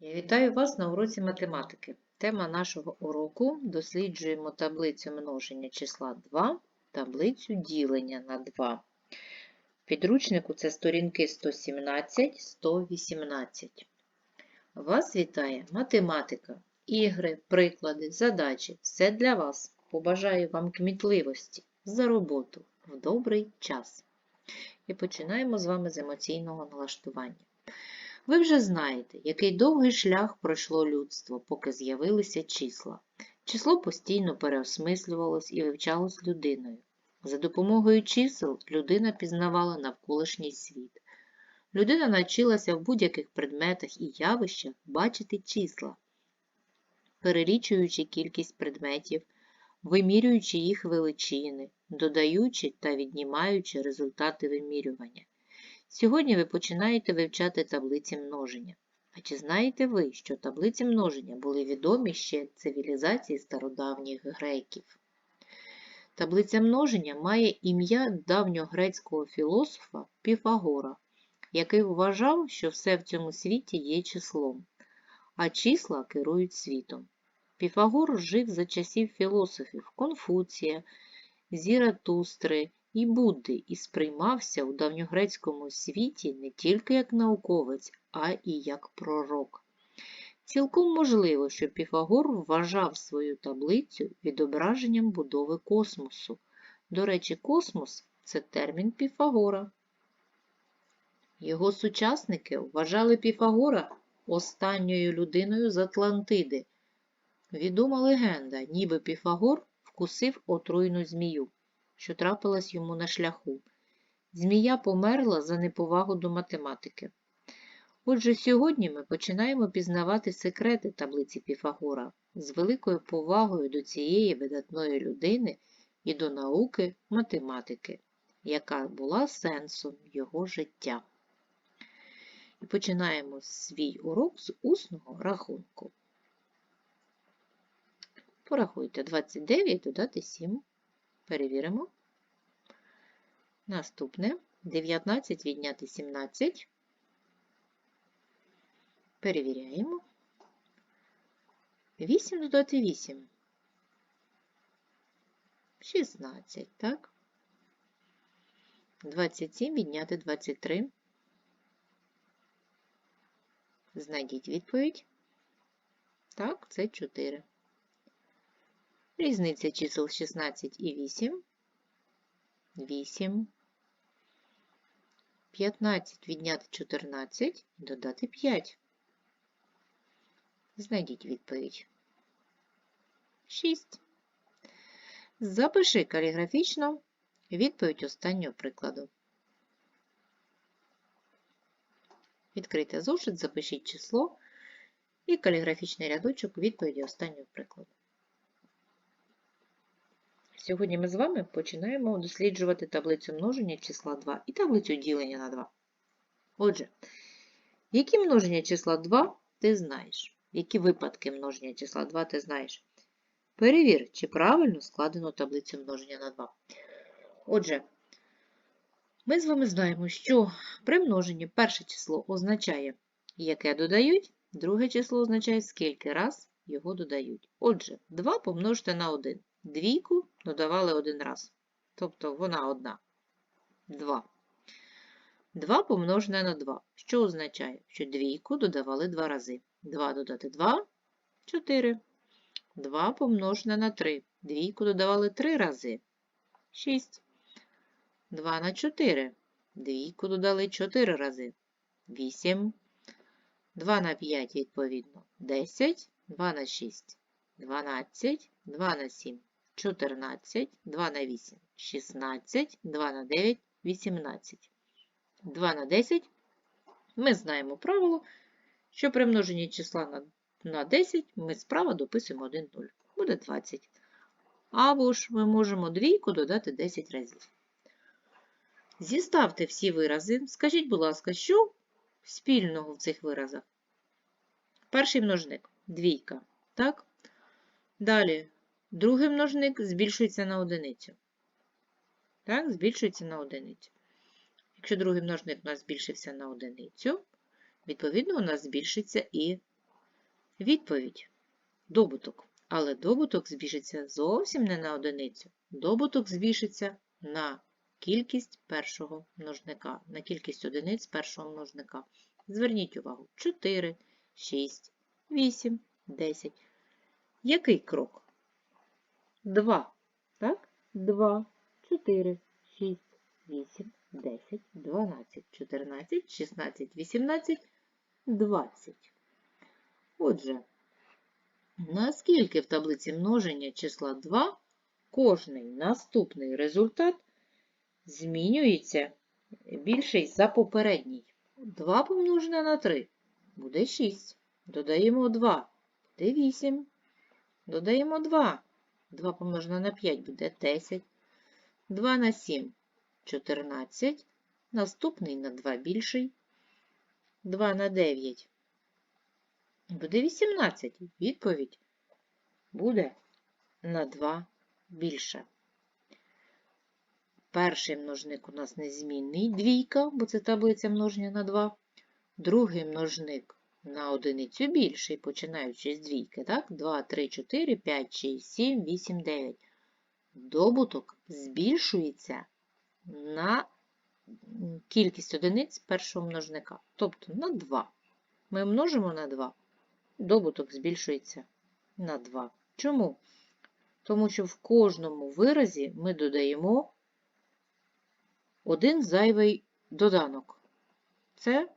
Я вітаю вас на уроці математики. Тема нашого уроку досліджуємо таблицю множення числа 2, таблицю ділення на 2. В підручнику це сторінки 117-118. Вас вітає математика, ігри, приклади, задачі. Все для вас. Побажаю вам кмітливості за роботу в добрий час. І починаємо з вами з емоційного налаштування. Ви вже знаєте, який довгий шлях пройшло людство, поки з'явилися числа. Число постійно переосмислювалось і вивчалось людиною. За допомогою чисел людина пізнавала навколишній світ. Людина навчилася в будь-яких предметах і явищах бачити числа, перелічуючи кількість предметів, вимірюючи їх величини, додаючи та віднімаючи результати вимірювання. Сьогодні ви починаєте вивчати таблиці множення. А чи знаєте ви, що таблиці множення були відомі ще цивілізації стародавніх греків? Таблиця множення має ім'я давньогрецького філософа Піфагора, який вважав, що все в цьому світі є числом, а числа керують світом. Піфагор жив за часів філософів Конфуція, Зіратустри і Будди і сприймався у давньогрецькому світі не тільки як науковець, а і як пророк. Цілком можливо, що Піфагор вважав свою таблицю відображенням будови космосу. До речі, космос це термін Піфагора. Його сучасники вважали Піфагора останньою людиною з Атлантиди. Відома легенда, ніби Піфагор вкусив отруйну змію що трапилась йому на шляху. Змія померла за неповагу до математики. Отже, сьогодні ми починаємо пізнавати секрети таблиці Піфагора з великою повагою до цієї видатної людини і до науки математики, яка була сенсом його життя. І починаємо свій урок з усного рахунку. Порахуйте 29 додати 7. Перевіримо. Наступне 19 відняти 17. Перевіряємо. 8 додати 8. 16, так? 27 відняти 23. Знайдіть відповідь. Так, це 4. Різниця чисел 16 і 8. 8. 15 відняти 14 і додати 5. Знайдіть відповідь. 6. Запиши каліграфічно відповідь останнього прикладу. Відкрийте зошит, запишіть число і каліграфічний рядочок відповіді останнього прикладу. Сьогодні ми з вами починаємо досліджувати таблицю множення числа 2 і таблицю ділення на 2. Отже, які множення числа 2 ти знаєш? Які випадки множення числа 2 ти знаєш? Перевір, чи правильно складено таблицю множення на 2. Отже, ми з вами знаємо, що при множенні перше число означає, яке додають, друге число означає, скільки раз його додають. Отже, 2 помножте на 1. Двійку додавали один раз. Тобто вона одна. 2. 2 помножене на 2. Що означає, що двійку додавали два рази. 2 додати 2 4. 2 помножене на 3. Двійку додавали 3 рази. 6. 2 на 4. Двійку додали 4 рази. 8. 2 на 5, відповідно, 10. 2 на 6. 12. 2 на 7. 14, 2 на 8, 16, 2 на 9, 18. 2 на 10. Ми знаємо правило, що при множенні числа на, на 10 ми справа дописуємо 1 0. Буде 20. Або ж ми можемо двійку додати 10 разів. Зіставте всі вирази. Скажіть, будь ласка, що спільного в цих виразах? Перший множник двійка. Так? Далі Другий множник збільшується на одиницю. Так, збільшується на одиницю. Якщо другий множник у нас збільшився на одиницю, відповідно, у нас збільшиться і Відповідь добуток. Але добуток збільшиться зовсім не на одиницю. Добуток збільшиться на кількість першого множника, на кількість одиниць першого множника. Зверніть увагу: 4, 6, 8, 10. Який крок? 2. Так? 2, 4, 6, 8, 10, 12, 14, 16, 18, 20. Отже, наскільки в таблиці множення числа 2 кожний наступний результат змінюється більший за попередній. 2 помножене на 3 буде 6. Додаємо 2 буде 8. Додаємо 2. 2 помножене на 5 буде 10. 2 на 7 14. Наступний на 2 більший. 2 на 9 буде 18. Відповідь буде на 2 більше. Перший множник у нас незмінний двійка, бо це таблиця множення на 2. Другий множник на одиницю більший, починаючи з двійки. Так? 2, 3, 4, 5, 6, 7, 8, 9. Добуток збільшується на кількість одиниць першого множника, тобто на 2. Ми множимо на 2, добуток збільшується на 2. Чому? Тому що в кожному виразі ми додаємо один зайвий доданок. Це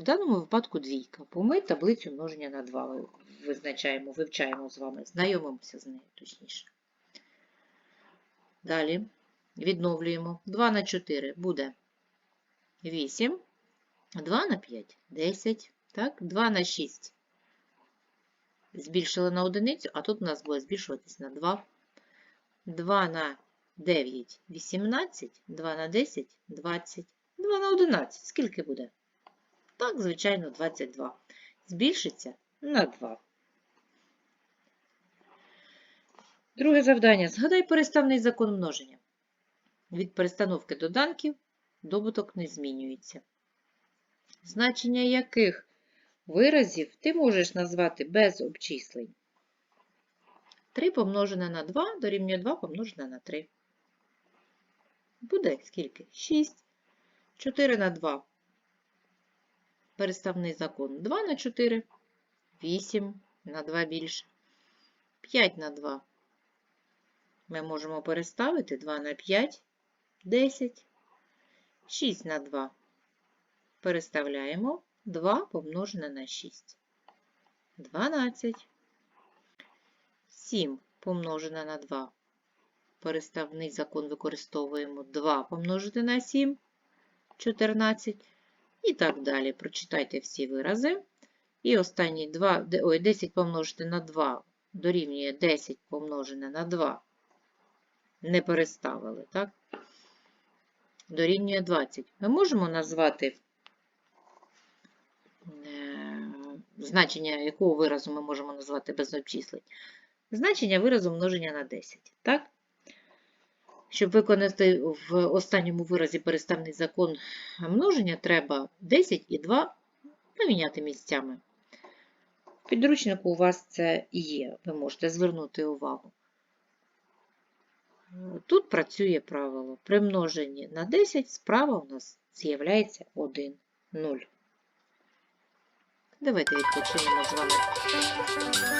в даному випадку двійка, бо ми таблицю множення на 2 визначаємо, вивчаємо з вами, знайомимося з нею точніше. Далі відновлюємо 2 на 4 буде 8, 2 на 5 10, так? 2 на 6 збільшили на одиницю, а тут у нас буде збільшуватись на 2. 2 на 9 18, 2 на 10 20, 2 на 11. Скільки буде? Так, звичайно, 22. Збільшиться на 2. Друге завдання. Згадай переставний закон множення. Від перестановки доданків добуток не змінюється. Значення яких виразів ти можеш назвати без обчислень? 3 помножене на 2 дорівнює 2 помножене на 3. Буде скільки? 6. 4 на 2. Переставний закон 2 на 4, 8 на 2 більше. 5 на 2. Ми можемо переставити 2 на 5, 10. 6 на 2. Переставляємо 2 помножене на 6. 12. 7 помножене на 2. Переставний закон використовуємо 2 помножити на 7, 14. І так далі. Прочитайте всі вирази. І останні 2, ой, 10 помножити на 2 дорівнює 10 помножене на 2. Не переставили, так? Дорівнює 20. Ми можемо назвати е, значення якого виразу ми можемо назвати без обчислень? Значення виразу множення на 10. Так? Щоб виконати в останньому виразі переставний закон множення, треба 10 і 2 поміняти місцями. В підручнику у вас це є, ви можете звернути увагу. Тут працює правило. При множенні на 10 справа у нас з'являється 1, 0. Давайте відпочинемо з вами.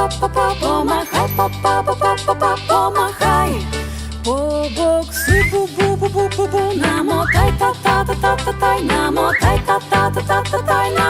па-па, па-па, па-па, помахай, па-па, па-па, па-па, помахай. Побокси, бу-бу-бу-бу-бу-бу, намотай, та-та-та-та-та-тай, намотай, та-та-та-та-та-тай, намотай.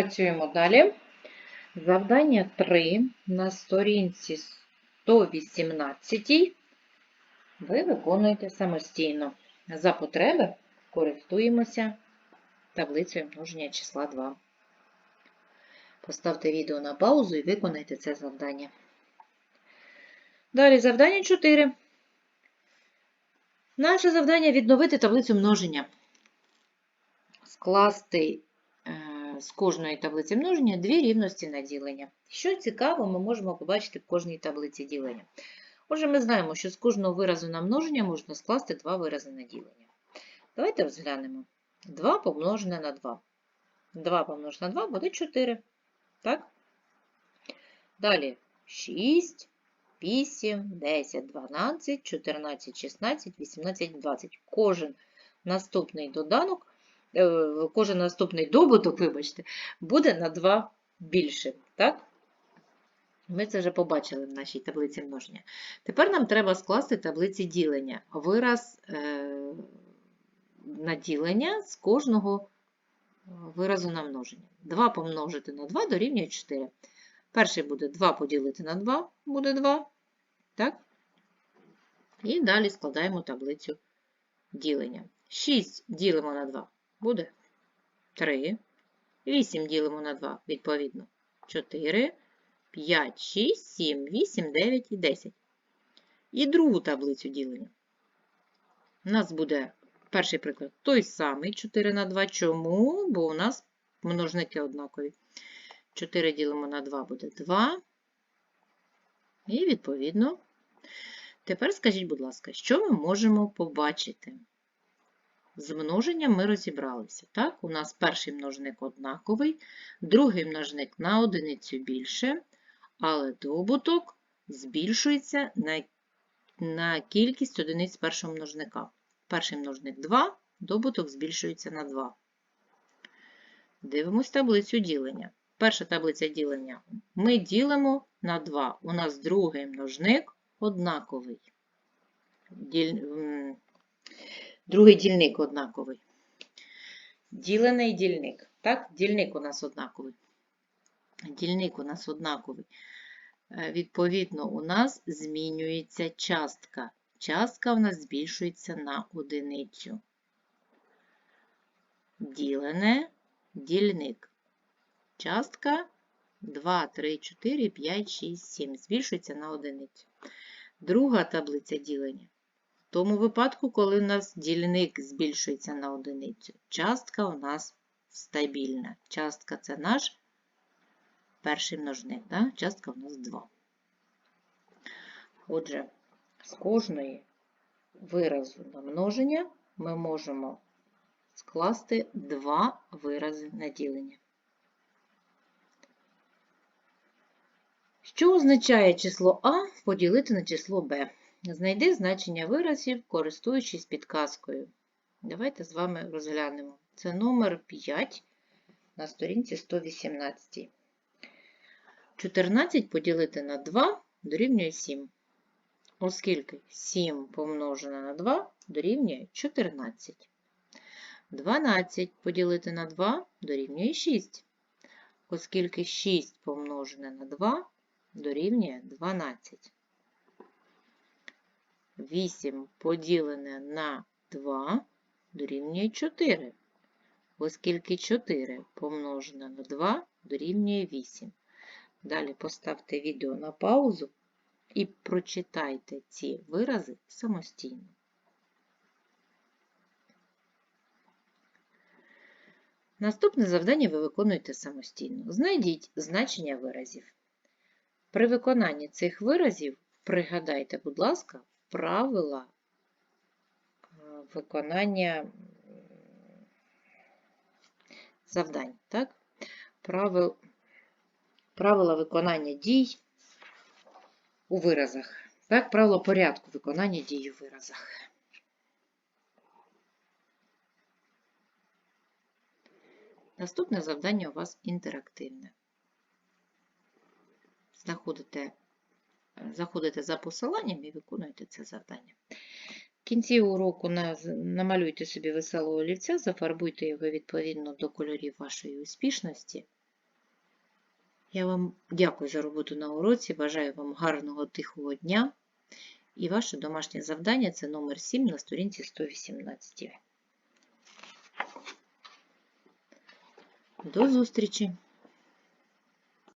Працюємо далі. Завдання 3 на сторінці 118 ви виконуєте самостійно. За потреби користуємося таблицею множення числа 2. Поставте відео на паузу і виконайте це завдання. Далі завдання 4. Наше завдання відновити таблицю множення. Скласти з кожної таблиці множення дві рівності на ділення. Що цікаво, ми можемо побачити в кожній таблиці ділення. Отже, ми знаємо, що з кожного виразу на множення можна скласти два вирази на ділення. Давайте розглянемо. 2 помножене на 2. 2 помножене на 2 буде 4. Так? Далі 6, 8, 10, 12, 14, 16, 18, 20. Кожен наступний доданок кожен наступний добуток, вибачте, буде на 2 більше. Так? Ми це вже побачили в нашій таблиці множення. Тепер нам треба скласти таблиці ділення. Вираз е, на ділення з кожного виразу на множення. 2 помножити на 2 дорівнює 4. Перший буде 2 поділити на 2, буде 2. Так? І далі складаємо таблицю ділення. 6 ділимо на 2 буде 3. 8 ділимо на 2, відповідно, 4, 5, 6, 7, 8, 9 і 10. І другу таблицю ділення. У нас буде перший приклад той самий 4 на 2. Чому? Бо у нас множники однакові. 4 ділимо на 2 буде 2. І, відповідно, тепер скажіть, будь ласка, що ми можемо побачити? З множенням ми розібралися. Так? У нас перший множник однаковий, другий множник на одиницю більше, але добуток збільшується на, на кількість одиниць першого множника. Перший множник 2, добуток збільшується на 2. Дивимось таблицю ділення. Перша таблиця ділення. Ми ділимо на 2. У нас другий множник однаковий. Другий дільник однаковий. Ділений дільник. Так, дільник у нас однаковий. Дільник у нас однаковий. Е, Відповідно, у нас змінюється частка. Частка у нас збільшується на одиницю. Ділене дільник. Частка 2, 3, 4, 5, 6, 7. Збільшується на одиницю. Друга таблиця ділення. Тому випадку, коли у нас дільник збільшується на одиницю, частка у нас стабільна. Частка це наш перший множник, да? частка у нас 2. Отже, з кожної виразу на множення ми можемо скласти два вирази на ділення. Що означає число А поділити на число Б? Знайди значення виразів, користуючись підказкою. Давайте з вами розглянемо. Це номер 5 на сторінці 118. 14 поділити на 2 дорівнює 7. Оскільки 7 помножене на 2 дорівнює 14. 12 поділити на 2 дорівнює 6. Оскільки 6 помножене на 2 дорівнює 12. 8 поділене на 2 дорівнює 4, оскільки 4 помножене на 2 дорівнює 8. Далі поставте відео на паузу і прочитайте ці вирази самостійно. Наступне завдання ви виконуєте самостійно. Знайдіть значення виразів. При виконанні цих виразів пригадайте, будь ласка, правила е, виконання завдань. Так? Правил, правила виконання дій у виразах. Так, правило порядку виконання дій у виразах. Наступне завдання у вас інтерактивне. Знаходите, заходите за посиланням і виконуєте це завдання. В кінці уроку намалюйте собі веселого олівця, зафарбуйте його відповідно до кольорів вашої успішності. Я вам дякую за роботу на уроці, бажаю вам гарного тихого дня. І ваше домашнє завдання це номер 7 на сторінці 118. До зустрічі!